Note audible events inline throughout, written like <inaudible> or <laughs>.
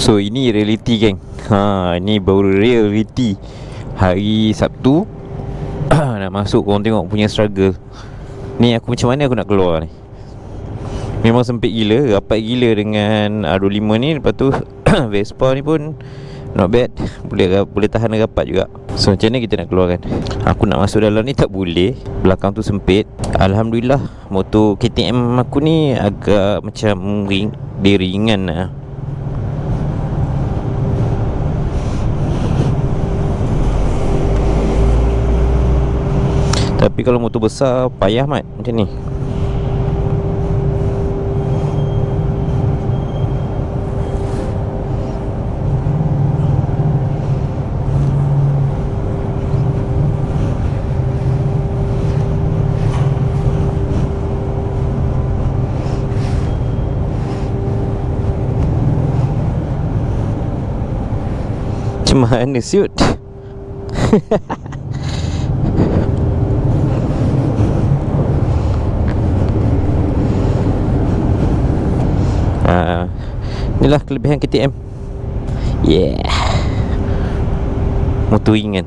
So ini reality geng. Ha, Ini baru reality. Hari Sabtu <clears throat> Nak masuk korang tengok punya struggle. Ni aku macam mana aku nak keluar ni? Memang sempit gila Rapat gila dengan R25 ni. Lepas tu <clears throat> Vespa ni pun Not bad. Boleh boleh tahan rapat juga. So macam mana kita nak keluarkan? Aku nak masuk dalam ni tak boleh. Belakang tu sempit. Alhamdulillah Motor KTM aku ni Agak macam ring Dia ringan lah Tapi kalau motor besar Payah mat. Macam ni. Macam mana siut <laughs> ha, Inilah kelebihan KTM Yeah. Motor ringan.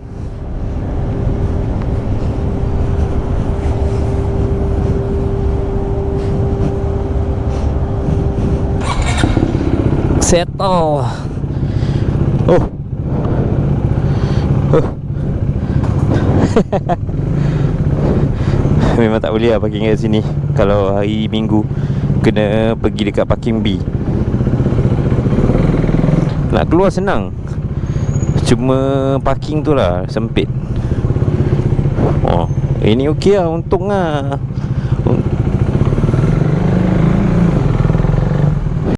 Settle Oh. Oh. <laughs> Memang tak boleh lah parking kat sini Kalau hari minggu Kena pergi dekat parking B. Nak keluar senang. Cuma parking tu lah Sempit. Oh Ini okey lah Untung lah